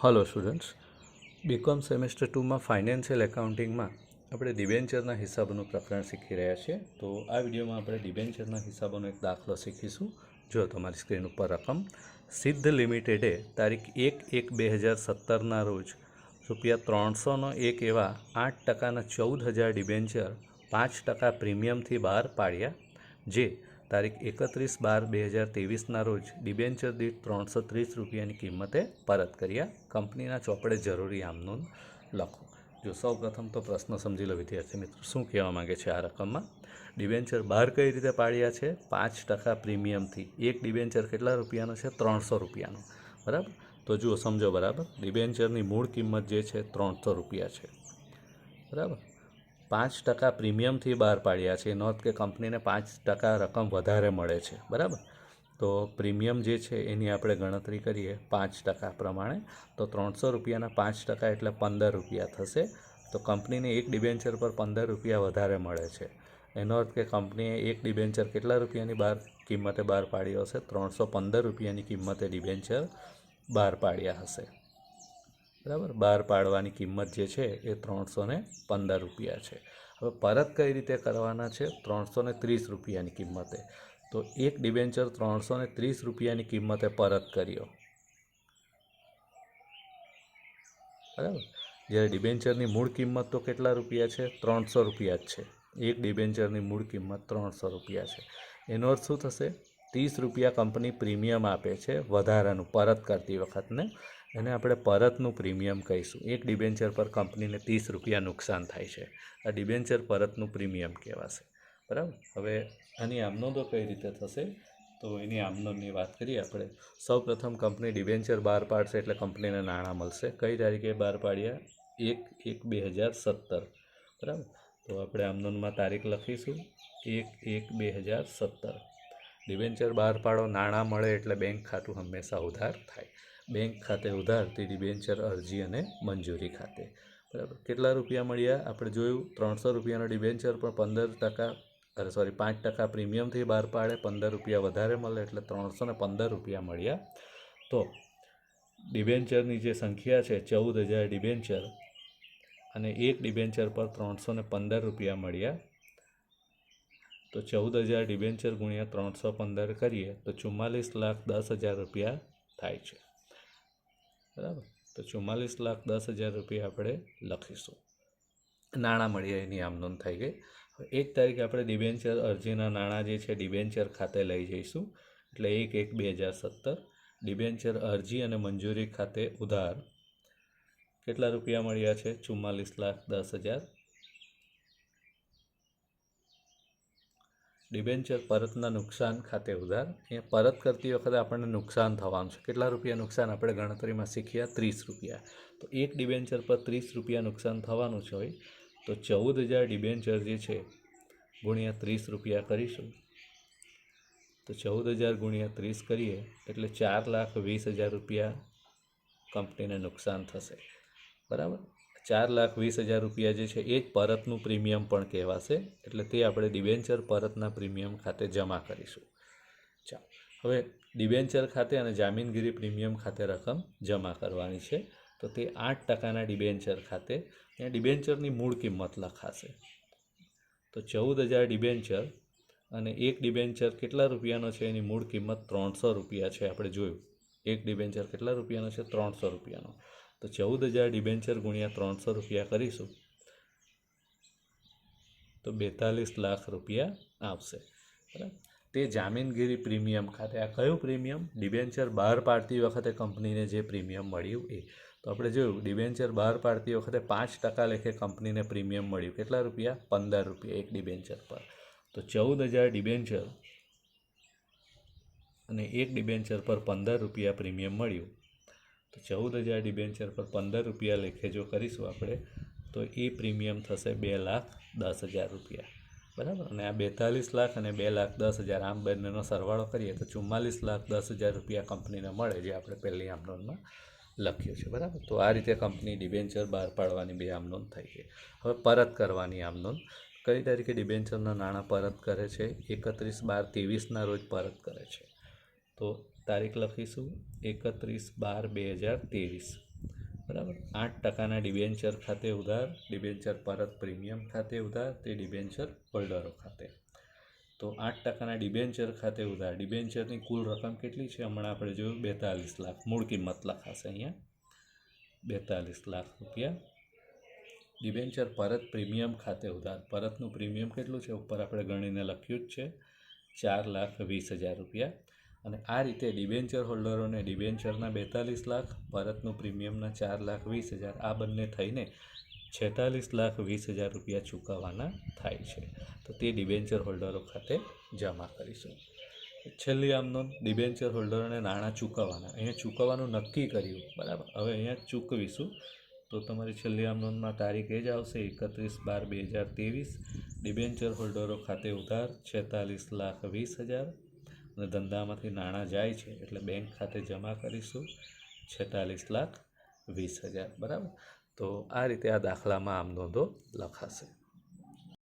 Hello students B Com semester ટુમાં financial એકાઉન્ટિંગમાં આપણે ડિબેન્ચરના હિસાબોનું પ્રકરણ શીખી રહ્યા છીએ. તો આ વિડીયોમાં આપણે ડિબેન્ચરના હિસાબોનો એક દાખલો શીખીશું. જો તમારી સ્ક્રીન ઉપર રકમ સિદ્ધ લિમિટેડે તારીખ એક એક બે હજાર સત્તરના રોજ રૂપિયા ત્રણસોનો એક એવા આઠ ટકાના ચૌદ હજાર ડિબેન્ચર પાંચ ટકા પ્રીમિયમથી બહાર પાડ્યા, જે તારીખ એકત્રીસ બાર બે હજાર ત્રેવીસના રોજ ડિબેન્ચર દીઠ ત્રણસો ત્રીસ રૂપિયાની કિંમતે પરત કર્યા. કંપનીના ચોપડે જરૂરી આમનું લખો. જો સૌ પ્રથમ તો પ્રશ્ન સમજી લો, વિદ્યાર્થી મિત્રો, શું કહેવા માગે છે આ રકમમાં? ડિબેન્ચર બહાર કઈ રીતે પાડ્યા છે? પાંચ ટકા પ્રીમિયમથી એક ડિબેન્ચર કેટલા રૂપિયાનો છે? ત્રણસો રૂપિયાનો. બરાબર? તો જુઓ, સમજો બરાબર. ડિબેન્ચરની મૂળ કિંમત જે છે, ત્રણસો રૂપિયા છે. બરાબર? પાંચ ટકા પ્રીમિયમથી બહાર પાડ્યા છે. નોંધ કે કંપનીને પાંચ ટકા રકમ વધારે મળે છે. બરાબર? તો પ્રીમિયમ જે છે એની આપણે ગણતરી કરીએ પાંચ ટકા પ્રમાણે, તો ત્રણસો રૂપિયાના પાંચ ટકા એટલે પંદર રૂપિયા થશે. તો કંપનીને એક ડિબેન્ચર પર પંદર રૂપિયા વધારે મળે છે. એનો અર્થ કે કંપનીએ એક ડિબેન્ચર કેટલા રૂપિયાની બહાર કિંમતે બહાર પાડ્યો હશે? ત્રણસો પંદર રૂપિયાની કિંમતે ડિબેન્ચર બહાર પાડ્યા હશે. બરાબર? બહાર પાડવાની કિંમત જે છે એ ત્રણસો ને પંદર રૂપિયા છે. હવે પરત કઈ રીતે કરવાના છે? ત્રણસો ને ત્રીસ રૂપિયાની કિંમતે. તો એક ડિબેન્ચર ત્રણસો ને ત્રીસ રૂપિયાની કિંમતે પરત કર્યો. બરાબર? જ્યારે ડિબેન્ચરની મૂળ કિંમત તો કેટલા રૂપિયા છે? ત્રણસો રૂપિયા જ છે. એક ડિબેન્ચરની મૂળ કિંમત ત્રણસો રૂપિયા છે. એનો અર્થ શું થશે? ત્રીસ રૂપિયા કંપની પ્રીમિયમ આપે છે, વધારાનું પરત કરતી વખતને. એને આપણે પરતનું પ્રીમિયમ કહીશું. એક ડિબેન્ચર પર કંપનીને ત્રીસ રૂપિયા નુકસાન થાય છે. આ ડિબેન્ચર પરતનું પ્રીમિયમ કહેવાશે. બરાબર? હવે આની આમનોંધો કઈ રીતે થશે? તો એની આમનોંધની વાત કરીએ આપણે. સૌ પ્રથમ કંપની ડિબેન્ચર બહાર પાડશે એટલે કંપનીને નાણાં મળશે. કઈ તારીખે બહાર પાડ્યા? એક એક, બે હજાર સત્તર. બરાબર? તો આપણે આમનોંધમાં તારીખ લખીશું. એક એક, બે હજાર સત્તર. ડિબેન્ચર બહાર પાડો, નાણાં મળે એટલે બેંક ખાતું હંમેશા ઉધાર થાય. બેંક ખાતે ઉધાર તે ડિબેન્ચર અરજી અને મંજૂરી ખાતે. બરાબર. કેટલા રૂપિયા મળ્યા? આપણે જોયું, ત્રણસો રૂપિયાનો ડિબેન્ચર, પણ પંદર ટકા, અરે સોરી પાંચ ટકા પ્રીમિયમથી બહાર પાડે, પંદર રૂપિયા વધારે મળે, એટલે ત્રણસો ને પંદર રૂપિયા મળ્યા. તો, ડિબેન્ચરની જે સંખ્યા છે, ચૌદ હજાર ડિબેન્ચર, અને એક ડિબેન્ચર પર ત્રણસો ને પંદર રૂપિયા મળ્યા. તો ચૌદ હજાર ડિબેન્ચર ગુણ્યા ત્રણસો પંદર કરીએ, તો ચુમ્માલીસ લાખ દસ હજાર રૂપિયા થાય છે. બરાબર? તો ચુમ્માલીસ લાખ દસ હજાર રૂપિયા આપણે લખીશું. નાણાં મળ્યા એની આમ નોંધ થઈ ગઈ. એક તારીખે આપણે ડિબેન્ચર અરજીના નાણાં જે છે ડિબેન્ચર ખાતે લઈ જઈશું. એટલે એક એક બે હજાર સત્તર. ડિબેન્ચર અરજી અને મંજૂરી ખાતે ઉધાર. કેટલા રૂપિયા મળ્યા છે? ચુમ્માલીસ લાખ દસ હજાર. ડિબેન્ચર પરતના નુકસાન ખાતે ઉધાર. અહીંયા પરત કરતી વખતે આપણને નુકસાન થવાનું છે. કેટલા રૂપિયા નુકસાન? આપણે ગણતરીમાં શીખ્યા ત્રીસ રૂપિયા. તો એક ડિબેન્ચર પર ત્રીસ રૂપિયા નુકસાન થવાનું છે હોય, તો ચૌદ હજાર ડિબેન્ચર જે છે, ગુણ્યા ત્રીસ રૂપિયા કરીશું. તો ચૌદ હજાર ગુણ્યા ત્રીસ કરીએ, એટલે ચાર લાખ વીસ હજાર રૂપિયા કંપનીને નુકસાન થશે. બરાબર? ચાર લાખ વીસ હજાર રૂપિયા જે છે, એ જ પરતનું પ્રીમિયમ પણ કહેવાશે. એટલે તે આપણે ડિબેન્ચર પરતના પ્રીમિયમ ખાતે જમા કરીશું. ચાલો, હવે ડિબેન્ચર ખાતે અને જામીનગીરી પ્રીમિયમ ખાતે રકમ જમા કરવાની છે. તો તે આઠ ટકાના ડિબેન્ચર ખાતે, ત્યાં ડિબેન્ચરની મૂળ કિંમત લખાશે. તો ચૌદ હજાર ડિબેન્ચર અને એક ડિબેન્ચર કેટલા રૂપિયાનો છે, એની મૂળ કિંમત ત્રણસો રૂપિયા છે, આપણે જોયું. એક ડિબેન્ચર કેટલા રૂપિયાનો છે, ત્રણસો રૂપિયાનો. તો ચૌદ હજાર ડિબેન્ચર ગુણ્યા ત્રણસો રૂપિયા કરીશું. તો બેતાલીસ લાખ રૂપિયા આવશે. બરાબર? તે જામીનગીરી પ્રીમિયમ ખાતે આ કયું પ્રીમિયમ? ડિબેન્ચર બહાર પાડતી વખતે કંપનીને જે પ્રીમિયમ મળ્યું એ. તો આપણે જોયું ડિબેન્ચર બહાર પાડતી વખતે પાંચ ટકા લેખે કંપનીને પ્રીમિયમ મળ્યું. કેટલા રૂપિયા? પંદર રૂપિયા એક ડિબેન્ચર પર. તો ચૌદ હજાર ડિબેન્ચર અને એક ડિબેન્ચર પર પંદર રૂપિયા પ્રીમિયમ મળ્યું. તો ચૌદ હજાર ડિબેન્ચર પર પંદર રૂપિયા લેખે જો કરીશું આપણે, તો એ પ્રીમિયમ થશે બે લાખ દસ હજાર રૂપિયા. બરાબર? અને આ બેતાલીસ લાખ અને બે લાખ દસ હજાર, આમ બંનેનો સરવાળો કરીએ તો ચુમ્માલીસ લાખ દસ હજાર રૂપિયા કંપનીને મળે, જે આપણે પહેલી આમનોંધમાં લખ્યું છે. બરાબર? તો આ રીતે કંપની ડિબેન્ચર બહાર પાડવાની બે આમનોંધ થઈ ગઈ હવે પરત કરવાની આમનોંધ કઈ તારીખે ડિબેન્ચરના નાણાં પરત કરે છે? એકત્રીસ બાર ત્રેવીસના રોજ પરત કરે છે. તો તારીખ લખીશું એકત્રીસ બાર બે હજાર ત્રેવીસ. બરાબર? આઠ ટકાના ડિબેન્ચર ખાતે ઉધાર, ડિબેન્ચર પરત પ્રીમિયમ ખાતે ઉધાર, તે ડિબેન્ચર હોલ્ડરો ખાતે. તો આઠ ટકાના ડિબેન્ચર ખાતે ઉધાર. ડિબેન્ચરની કુલ રકમ કેટલી છે? હમણાં આપણે જોયું બેતાલીસ લાખ. મૂળ કિંમત લખાશે અહીંયા. બેતાલીસ લાખ રૂપિયા. ડિબેન્ચર પરત પ્રીમિયમ ખાતે ઉધાર. પરતનું પ્રીમિયમ કેટલું છે? ઉપર આપણે ગણીને લખ્યું જ છે. ચાર લાખ વીસ હજાર રૂપિયા. અને આ રીતે ડિબેન્ચર હોલ્ડરોને ડિબેન્ચરના બેતાલીસ લાખ પરતનું પ્રીમિયમના ચાર લાખ વીસ હજાર, આ બંને થઈને છેતાલીસ લાખ વીસ હજાર રૂપિયા ચૂકવવાના થાય છે. તો તે ડિબેન્ચર હોલ્ડરો ખાતે જમા કરીશું. છેલ્લી આમનો ડિબેન્ચર હોલ્ડરોને નાણાં ચૂકવવાના. અહીંયા ચૂકવવાનું નક્કી કર્યું. બરાબર. હવે અહીંયા ચૂકવીશું. તો તમારી છેલ્લી આમનોંધમાં તારીખ એ જ આવશે, એકત્રીસ બાર બે હજાર ત્રેવીસ. ડિબેન્ચર હોલ્ડરો ખાતે ઉધાર છેતાલીસ લાખ વીસ હજાર. અને ધંધામાંથી નાણાં જાય છે એટલે બેંક ખાતે જમા કરીશું છેતાલીસ લાખ વીસ હજાર, બરાબર? તો આ રીતે આ દાખલામાં આમ નોંધો લખાશે.